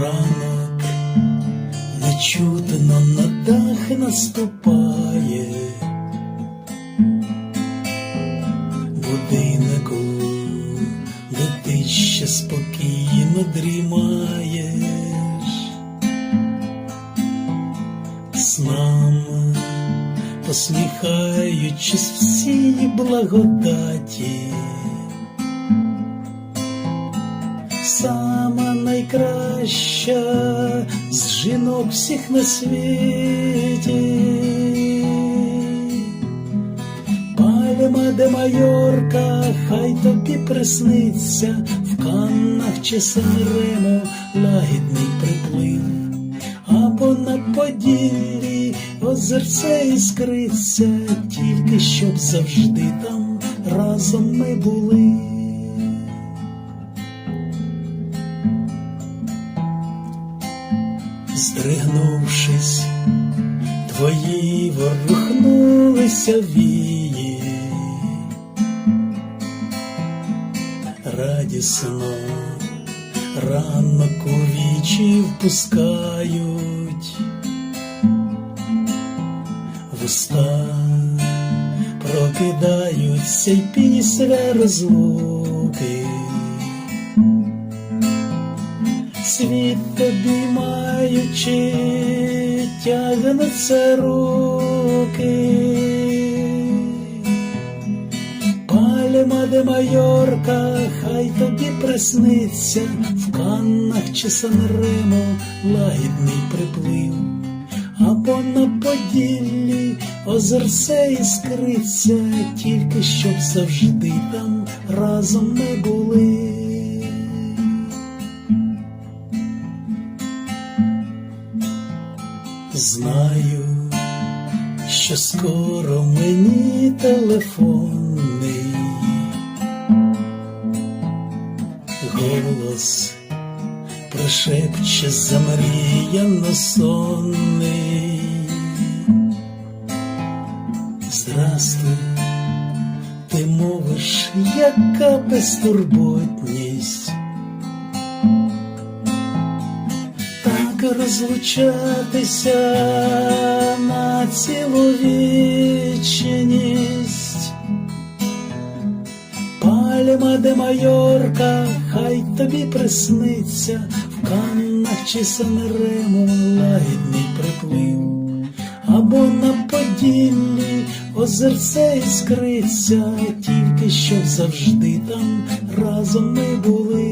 Ранок нечутно на дах наступає. Будинку, де ти ще спокійно дрімаєш. Снам, посміхаючись всій благодаті. Сама найкраща з жінок всіх на світі. Пальма де Майорка, хай тобі присниться, в Каннах чи Санремо лагідний приплив, або на Поділлі озерце іскриться, тільки щоб завжди там разом ми були. Здригнувшись, твої ворухнулися вії, радісно ранок у вічі впускають, вуста прокидаються й після розлуки. Світ тобі маючи, тягнуться руки. Пальма де Майорка, хай тобі присниться, в Каннах чи Санремо лагідний приплив, або на Поділлі озерце іскриться, тільки щоб завжди там разом ми були. Знаю, що скоро мені телефонний голос прошепче замріяно сонний. Здрастуй, ти мовиш, яка безтурботність. Так розлучатися на цілу вічність. Пальма де Майорка, хай тобі присниться, в Каннах чи Санремо лагідний приплив, або на Поділлі озерце іскриться, тільки щоб завжди там разом ми були.